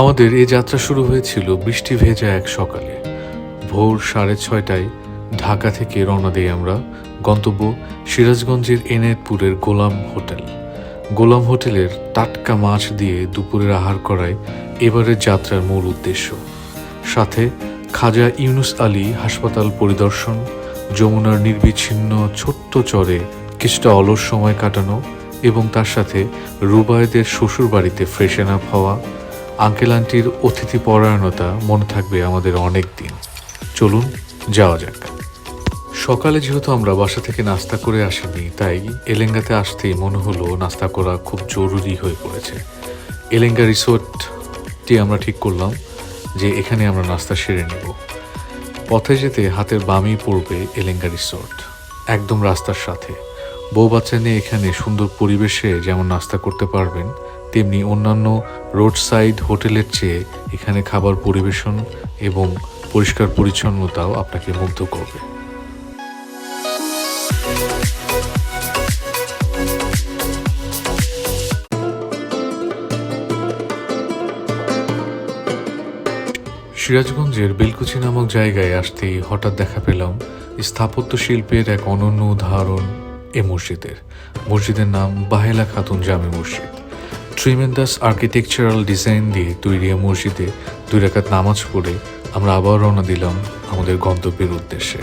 আমাদের এই যাত্রা শুরু হয়েছিল বৃষ্টি ভেজা এক সকালে। ভোর সাড়ে ছয়টায় ঢাকা থেকে রওনা দিই আমরা গন্তব্য সিরাজগঞ্জের এনায়েতপুরের গোলাম হোটেল। গোলাম হোটেলের টাটকা মাছ দিয়ে দুপুরের আহার করায় এবারের যাত্রার মূল উদ্দেশ্য। সাথে খাজা ইউনুস আলী হাসপাতাল পরিদর্শন, যমুনার নির্বিচ্ছিন্ন ছোট্ট চরে কিছুটা অলস সময় কাটানো এবং তার সাথে রুবায়দের শ্বশুর বাড়িতে ফ্রেশন আপ হওয়া আঙ্কেল আন্টির অতিথি পরায়ণতা মনে থাকবে আমাদের অনেক দিন। চলুন, যাওয়া যাক। সকালে যেহেতু আমরা বাসা থেকে নাস্তা করে আসিনি, তাই এলেঙ্গাতে আসতেই মনে হলো নাস্তা করা খুব জরুরি হয়ে পড়েছে। এলেঙ্গা রিসোর্টটি আমরা ঠিক করলাম যে এখানে আমরা নাস্তা সেরে নেব। পথে যেতে হাতের বামেই পড়বে এলেঙ্গা রিসোর্ট, একদম রাস্তার সাথে। বউ বাচ্চা নিয়ে এখানে সুন্দর পরিবেশে যেমন নাস্তা করতে পারবেন তেমনি অন্যান্য রোড সাইড হোটেলের চেয়ে এখানে খাবার পরিবেশন এবং পরিষ্কার পরিচ্ছন্নতাও আপনাকে মুগ্ধ করবে। সিরাজগঞ্জের বেলকুচি নামক জায়গায় আসতেই হঠাৎ দেখা পেলাম স্থাপত্য শিল্পের এক অনন্য উদাহরণ এ মসজিদের। মসজিদের নাম বাহেলা খাতুন জামে মসজিদ। ট্রিমেন্ডাস আর্কিটেকচারাল ডিজাইন দিয়ে তৈরি মসজিদে দুই রেখাত নামাজ পড়ে আমরা আবার রওনা দিলাম আমাদের গন্তব্যের উদ্দেশ্যে।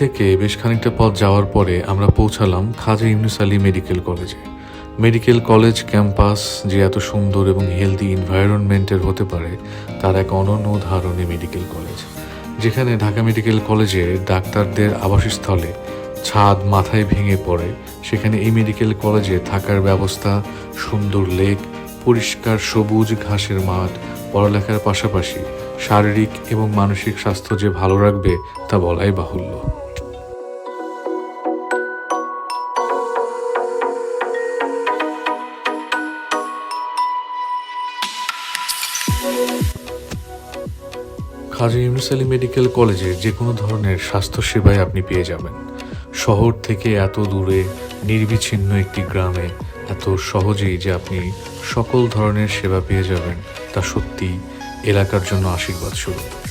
থেকে বেশ খানিকটা পথ যাওয়ার পরে আমরা পৌঁছালাম খাজা ইউনুস আলী মেডিকেল কলেজে। মেডিকেল কলেজ ক্যাম্পাস যে এত সুন্দর এবং হেলদি এনভায়রনমেন্টের হতে পারে, তার এক অনন্য উদাহরণই মেডিকেল কলেজ। যেখানে ঢাকা মেডিকেল কলেজে ডাক্তারদের আবাসস্থলে ছাদ মাথায় ভেঙে পড়ে, সেখানে এই মেডিকেল কলেজে থাকার ব্যবস্থা, সুন্দর লেক, পরিষ্কার সবুজ ঘাসের মাঠ, পড়ালেখার পাশাপাশি শারীরিক এবং মানসিক স্বাস্থ্য যে ভালো রাখবে তা বলাই বাহুল্য। খাজা ইউনুস আলী মেডিকেল কলেজে যে কোনো ধরনের স্বাস্থ্য সেবায় আপনি পেয়ে যাবেন। শহর থেকে এত দূরে, নির্বিচ্ছিন্ন একটি গ্রামে, এত সহজেই যে আপনি সকল ধরনের সেবা পেয়ে যাবেন, তা সত্যি এলাকার জন্য আশীর্বাদ স্বরূপ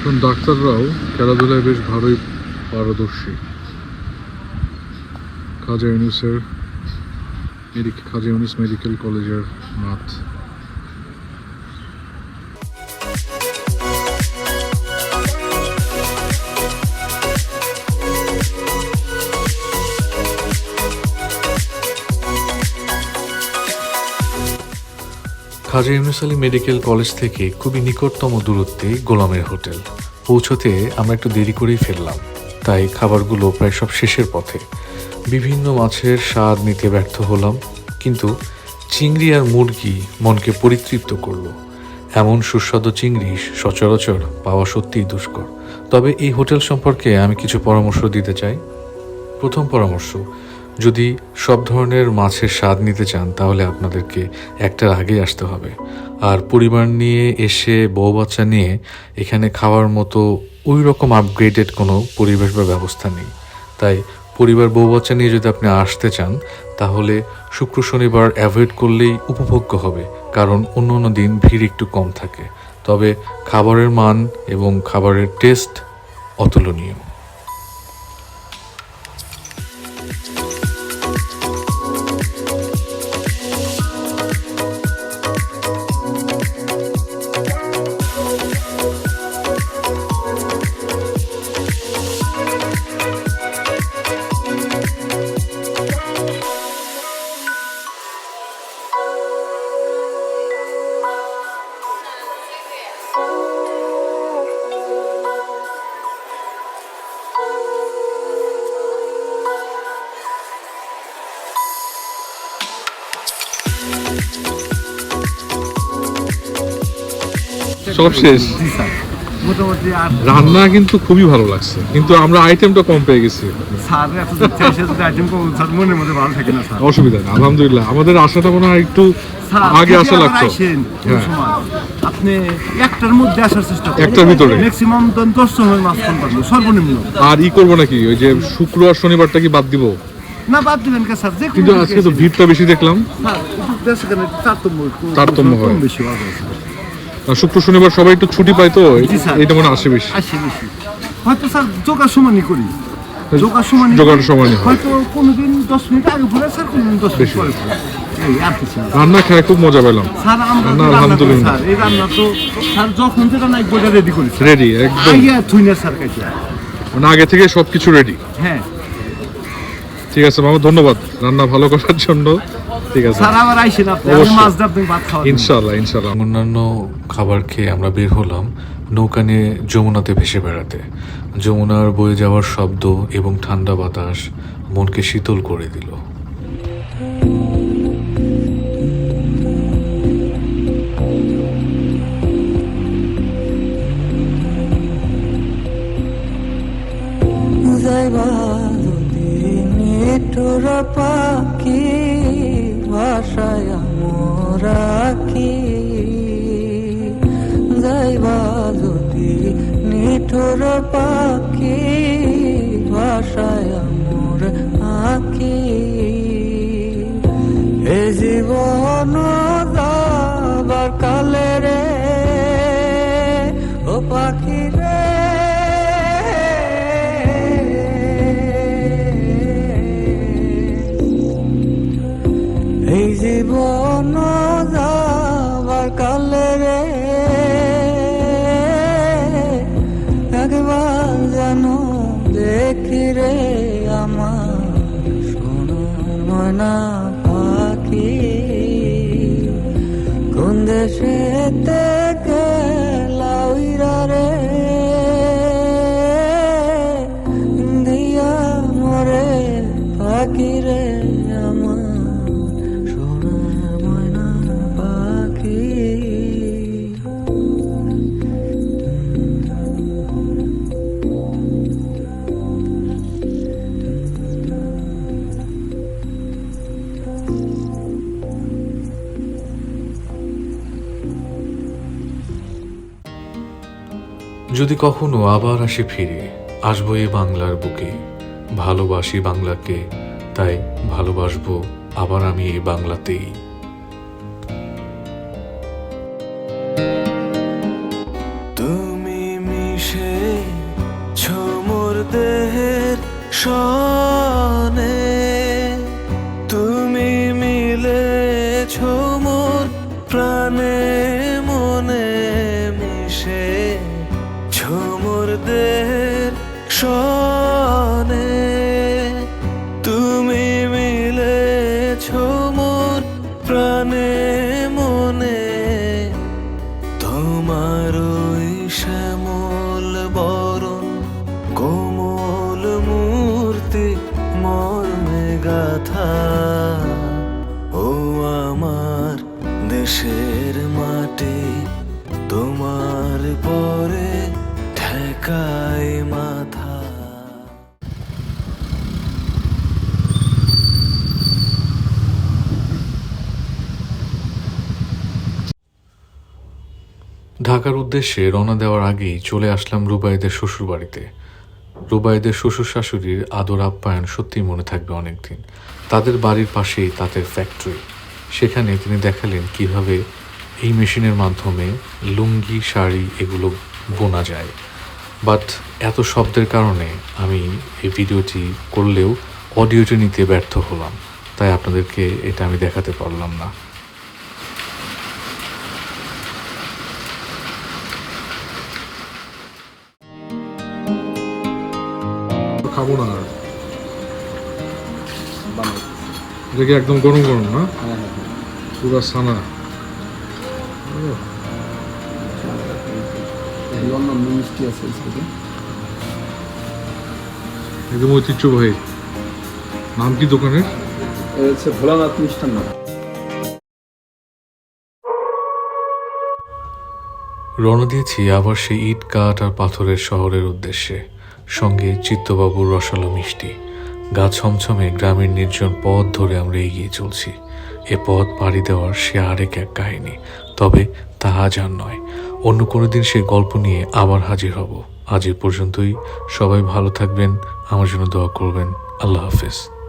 এখন ডাক্তাররাও খেলাধুলায় বেশ ভালোই পারদর্শী। খাজা ইউনুসের মেডিকেল খাজা ইউনুস মেডিকেল কলেজের মাঠ। খাজা ইউনুস আলী মেডিকেল কলেজ থেকে খুবই নিকটতম দূরত্বে গোলামের হোটেল। পৌঁছতে আমরা একটু দেরি করেই ফেললাম, তাই খাবারগুলো প্রায় সব শেষের পথে। বিভিন্ন মাছের স্বাদ নিতে ব্যর্থ হলাম, কিন্তু চিংড়ি আর মুরগি মনকে পরিতৃপ্ত করল। এমন সুস্বাদু চিংড়ি সচরাচর পাওয়া সত্যিই দুষ্কর। তবে এই হোটেল সম্পর্কে আমি কিছু পরামর্শ দিতে চাই। প্রথম পরামর্শ যদি সব ধরনের মাছের স্বাদ নিতে চান, তাহলে আপনাদেরকে একটার আগেই আসতে হবে। আর পরিবার নিয়ে এসে, বউ বাচ্চা নিয়ে এখানে খাওয়ার মতো ওই রকম আপগ্রেডেড কোনো পরিবেশ বা ব্যবস্থা নেই। তাই পরিবার, বউ বাচ্চা নিয়ে যদি আপনি আসতে চান, তাহলে শুক্র, শনিবার অ্যাভয়েড করলেই উপভোগ্য হবে, কারণ অন্য অন্য দিন ভিড় একটু কম থাকে। তবে খাবারের মান এবং খাবারের টেস্ট অতুলনীয়। সব শেষ। রান্না কিন্তু খুবই ভালো লাগছে। কিন্তু আমরা আইটেমটা কম পেয়ে গেছি। না অসুবিধা নেই আলহামদুলিল্লাহ। আমাদের আশাটা মনে হয় একটু আগে আসা লাগতো। হ্যাঁ। সময়, আপনি একটার মধ্যে আসার চেষ্টা একটার ভিতরে? ম্যাক্সিমাম দশ সময় মাছ কম পাবেন সর্বনিম্ন। আর ই করব নাকি? ওই যে শুক্র আর শনিবারটা কি বাদ দিব? না বাদ দিবেন কে স্যার? কিন্তু আজকে তো ভিড়টা বেশি দেখলাম। তারতম্য হয়। বেশি শুক্র শনিবার সবাই একটু ছুটি পায় তো। এইটা মনে আসে বেশি। আসে বেশি। হয়তো স্যার যোগার সমানই করি। যোগার সমানই যোগার সমানই হয়। হয়তো কোনোদিন দশ মিনিট আগে ভরে স্যার কোনোদিন দশ মিনিট বেশি। পরে রান্না খেয়ে খুব মজা পেলাম। স্যার আমরা আলহামদুলিল্লাহ। স্যার। এই রান্না তো স্যার যখন যেটা নাই বইটা রেডি করি রেডি একদম। আইয়া থুই না স্যার কাছে মানে আগে থেকে সবকিছু রেডি হ্যাঁ। ঠিক আছে মামা ধন্যবাদ। রান্না ভালো করার জন্য। ঠিক আছে। স্যার আবার আইসেন আপনি আমি অবশ্যই। মাছ ডাব ভাত খাওয়া ইনশাল্লাহ ইনশাল্লাহ অন্যান্য খাবার খেয়ে আমরা বের হলাম নৌকা নিয়ে যমুনাতে ভেসে বেড়াতে। যমুনার বয়ে যাওয়ার শব্দ এবং ঠান্ডা বাতাস মনকে শীতল করে দিল। পাখি নিঠুর পাখি ভাষায় একবার যেন দেখি আমার সোনার ময়না পাখি। কোন দেশে যদি কখনো আবার আসি ফিরে, আসব এ বাংলার বুকে। ভালোবাসি বাংলাকে, তাই ভালোবাসবো আবার আমি এই বাংলাতেই। তুমি মিশে ছোমর দেহের সনে প্রাণে মনে তোমার শ্যামল বরণ, কোমল মূর্তি, মর্মে গাথা। ও আমার দেশের মাটি, তোমার পরে ঠেকায় ঢাকার উদ্দেশ্যে রওনা দেওয়ার আগেই চলে আসলাম রুবাইদের শ্বশুর বাড়িতে রুবাইদের শ্বশুর শাশুড়ির আদর আপ্যায়ন সত্যিই মনে থাকবে অনেকদিন। তাদের বাড়ির পাশেই তাদের ফ্যাক্টরি। সেখানে তিনি দেখালেন কীভাবে এই মেশিনের মাধ্যমে লুঙ্গি, শাড়ি এগুলো বোনা যায়। বাট এত শব্দের কারণে আমি এই ভিডিওটি করলেও অডিওটি নিতে ব্যর্থ হলাম। তাই আপনাদেরকে এটা আমি দেখাতে পারলাম না। খাব না আর। এটা কি একদম গরম গরম না? পুরো সানা অন্যান্য মিষ্টি আছে একদম ঐতিহ্যবাহী। নাম কি দোকানের? হচ্ছে ভোলানাথ মিষ্টান্ন। রওনা দিয়েছি আবার সেই ইট কাঠ আর পাথরের শহরের উদ্দেশ্যে। সঙ্গে চিত্তবাবুর রসালো মিষ্টি। গা ছমছমে গ্রামের নির্জন পথ ধরে আমরা এগিয়ে চলছি। এ পথ পাড়ি দেওয়ার সে আরেক এক কাহিনী। তবে তা আজ আর নয়। অন্য কোনো দিন সে গল্প নিয়ে আবার হাজির হব। আজ এ পর্যন্তই। সবাই ভালো থাকবেন। আমার জন্য দোয়া করবেন। আল্লাহ হাফেজ।